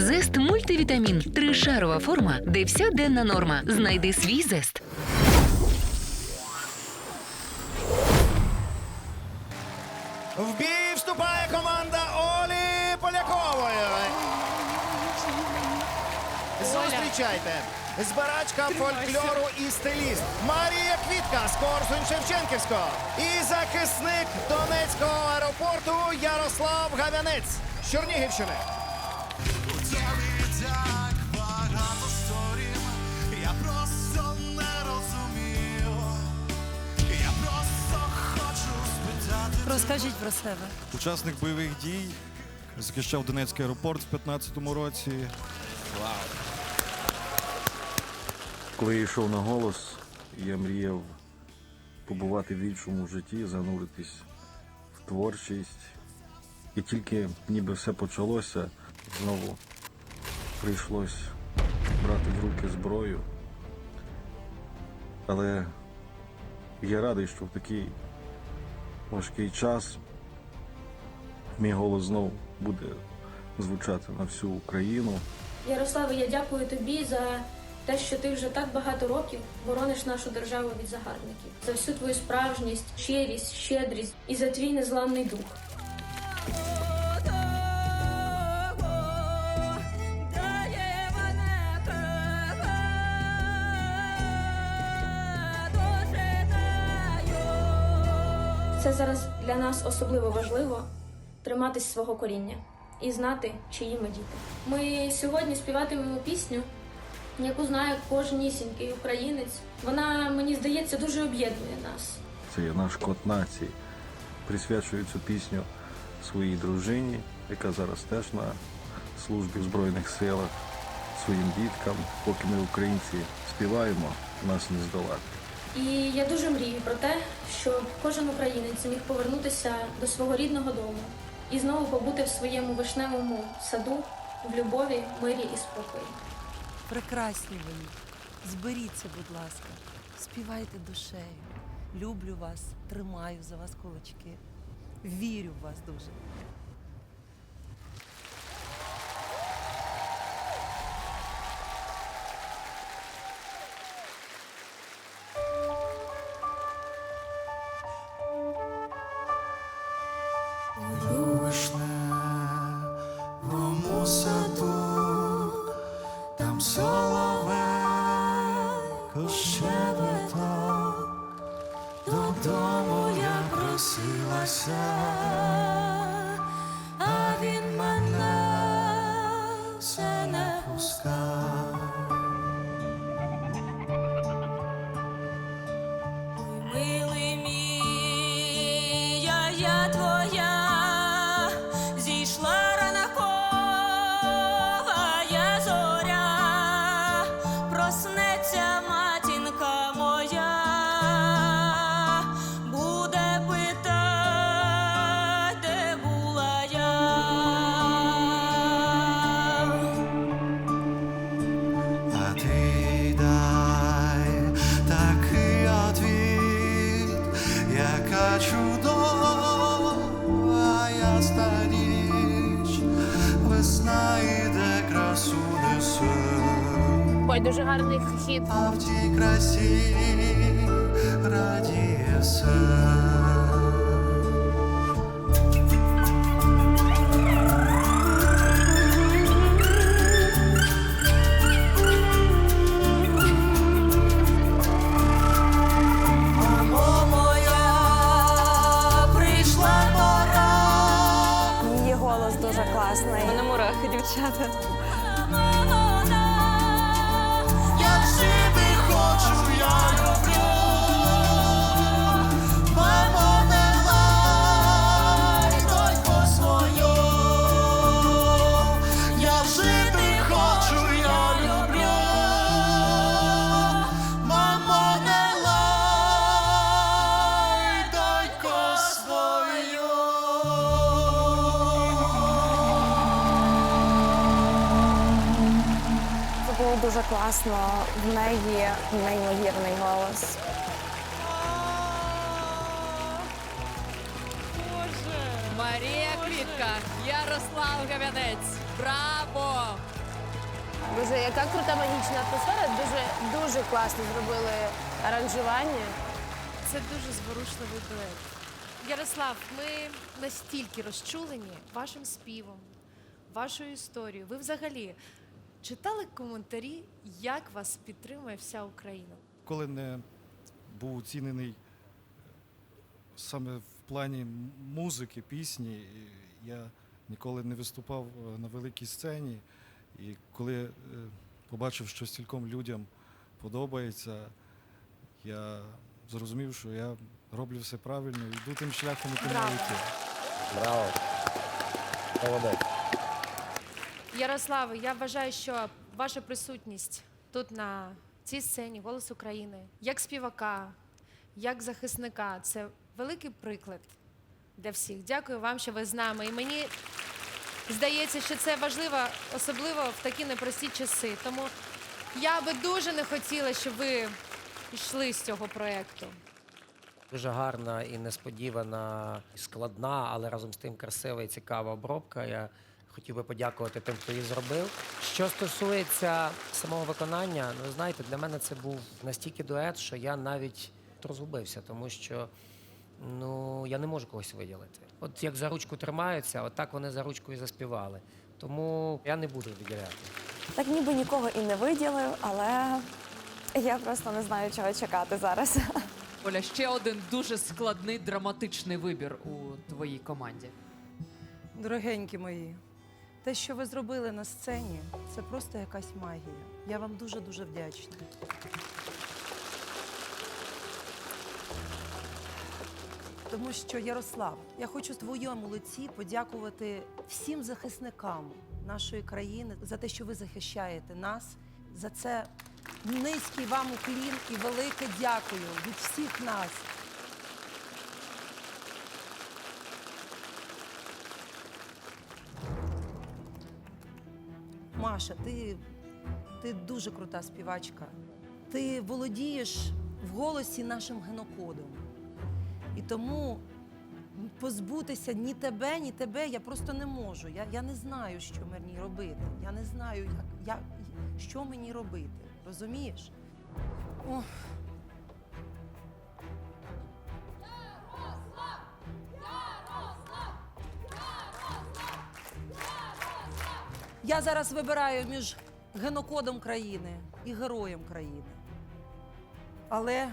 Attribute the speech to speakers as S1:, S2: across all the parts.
S1: Зест мультивітамін. Тришарова форма, де вся денна норма. Знайди свій зест.
S2: В бій вступає команда Олі Полякової. Зустрічайте. Збирачка фольклору і стиліст Марія Квітка з Корсунь Шевченківського. І захисник Донецького аеропорту Ярослав Гавянець з Чернігівщини.
S3: Розкажіть про себе.
S4: Учасник бойових дій, захищав Донецький аеропорт в 15-му році.
S5: Коли я йшов на голос, я мріяв побувати в іншому житті, зануритись в творчість. І тільки ніби все почалося, знову прийшлось брати в руки зброю. Але я радий, що в такий важкий час мій голос знов буде звучати на всю Україну.
S6: Ярославе, я дякую тобі за те, що ти вже так багато років борониш нашу державу від загарбників, за всю твою справжність, щирість, щедрість і за твій незламний дух. Особливо важливо триматись свого коріння і знати, чиї ми діти. Ми сьогодні співатимемо пісню, яку знає кожнісінький українець. Вона, мені здається, дуже об'єднує нас.
S5: Це є наш код нації. Присвячую цю пісню своїй дружині, яка зараз теж на службі в Збройних силах, своїм діткам. Поки ми, українці, співаємо, нас не здолати.
S6: І я дуже мрію про те, щоб кожен українець зміг повернутися до свого рідного дому і знову побути в своєму вишневому саду в любові, мирі і спокої.
S3: Прекрасні ви. Зберіться, будь ласка. Співайте душею. Люблю вас, тримаю за вас кулачки. Вірю в вас дуже.
S7: твоя,
S8: Ой, дуже гарний хід.
S9: а в тій красі радіє серце.
S10: Дуже класний. Вона мурахи, дівчата. Дуже. В неї неймовірний голос. Боже!
S8: Марія Квітка, Ярослав Гавянець. Браво! Боже, яка крута магічна атмосфера. Дуже дуже класно зробили аранжування.
S11: Це дуже зворушливий дует. Ярослав, ми настільки розчулені вашим співом, вашою історією. Ви взагалі читали коментарі, як вас підтримує вся Україна?
S4: Коли не був оцінений саме в плані музики, пісні, я ніколи не виступав е, на великій сцені. І коли е, побачив, що стільком людям подобається, я зрозумів, що я роблю все правильно і йду тим шляхом, яким маю йти.
S12: Браво. Молодець.
S11: Ярославе, я вважаю, що ваша присутність тут на цій сцені Голос України, як співака, як захисника, це великий приклад для всіх. Дякую вам, що ви з нами. І мені здається, що це важливо, особливо в такі непрості часи. Тому я би дуже не хотіла, щоб ви йшли з цього проєкту.
S12: Дуже гарна і несподівана, складна, але разом з тим красива і цікава обробка. Я хотів би подякувати тим, хто її зробив. Що стосується самого виконання, ну ви знаєте, для мене це був настільки дует, що я навіть розгубився, тому що ну я не можу когось виділити. От як за ручку тримаються, от так вони за ручку і заспівали. Тому я не буду виділяти.
S10: Так ніби нікого і не виділив, але я просто не знаю, чого чекати зараз.
S13: Оля, ще один дуже складний драматичний вибір у твоїй команді.
S3: Дорогенькі мої, те, що ви зробили на сцені, це просто якась магія. Я вам дуже-дуже вдячна. Тому що, Ярослав, я хочу в твоєму лиці подякувати всім захисникам нашої країни за те, що ви захищаєте нас. За це низький вам уклін і велике дякую від всіх нас. Маша, ти, ти дуже крута співачка. Ти володієш в голосі нашим генокодом. І тому позбутися ні тебе, ні тебе я просто не можу. Я, я не знаю, що мені робити. Я не знаю, як, я, що мені робити. Розумієш? Ох. Я зараз вибираю між генокодом країни і героєм країни. Але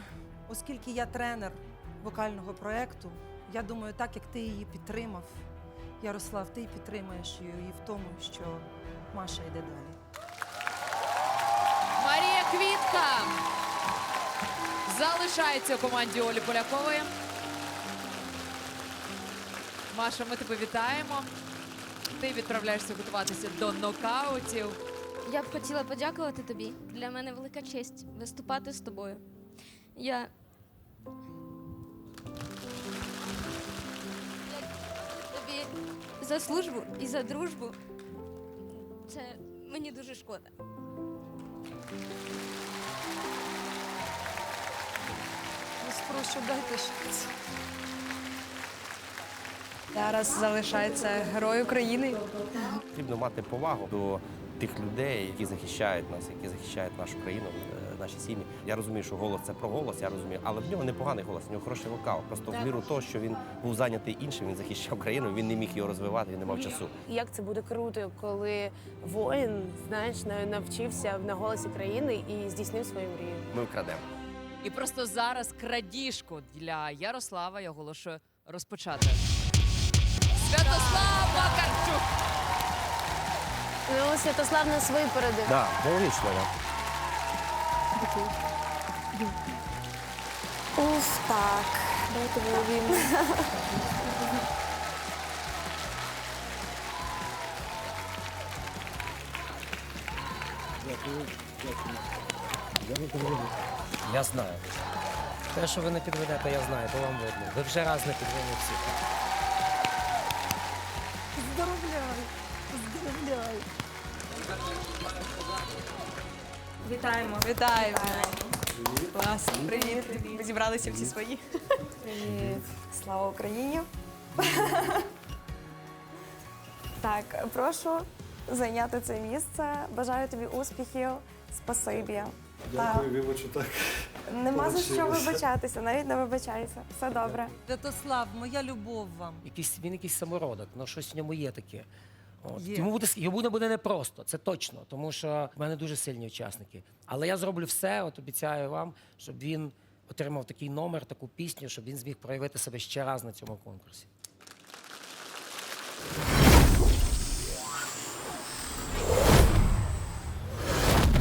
S3: оскільки я тренер вокального проєкту, я думаю, так як ти її підтримав, Ярослав, ти підтримаєш її в тому, що Маша йде далі.
S13: Марія Квітка залишається у команді Олі Полякової. Маша, ми тебе вітаємо. Ти відправляєшся готуватися до нокаутів.
S6: Я б хотіла подякувати тобі. Для мене велика честь виступати з тобою. Я. Тобі за службу і за дружбу. Це мені дуже шкода.
S3: Вас прошу, дайте шанс.
S11: Зараз залишається герой України.
S12: Потрібно мати повагу до тих людей, які захищають нас, які захищають нашу країну, е, наші сім'ї. Я розумію, що голос це про голос, я розумію, але в нього непоганий голос, в нього хороший вокал. Просто в міру того, що він був зайнятий іншим, він захищав країну, він не міг його розвивати, він не мав часу.
S8: Як це буде круто, коли воїн, знаєш, на- навчився на голосі країни і здійснив свою мрію.
S12: Ми вкрадемо.
S13: І просто зараз крадіжку для Ярослава я оголошую розпочати. Святослав Вакарчук!
S8: Ну, Святослав нас випередив.
S12: Так, да, логічно.
S10: Уф, так. Давайте виявимо.
S12: Я знаю. Те, що ви не підведете, я знаю, то вам видно. Ви вже раз не підвели всіх.
S3: Здоровляю, здоровляю.
S11: Вітаємо. Вітаємо. Клас. Привіт. Ми зібралися всі свої.
S10: Привіт. Слава Україні. так, прошу зайняти це місце. Бажаю тобі успіхів. Спасибі.
S4: Дякую, вибачу так.
S10: Нема за що вибачатися, навіть не вибачайся. Все добре.
S3: Святослав, моя любов вам.
S12: Якийсь він якийсь самородок, ну щось в ньому є таке. От.
S3: Є.
S12: Йому буде йому буде, буде непросто, це точно, тому що в мене дуже сильні учасники. Але я зроблю все, от обіцяю вам, щоб він отримав такий номер, таку пісню, щоб він зміг проявити себе ще раз на цьому конкурсі.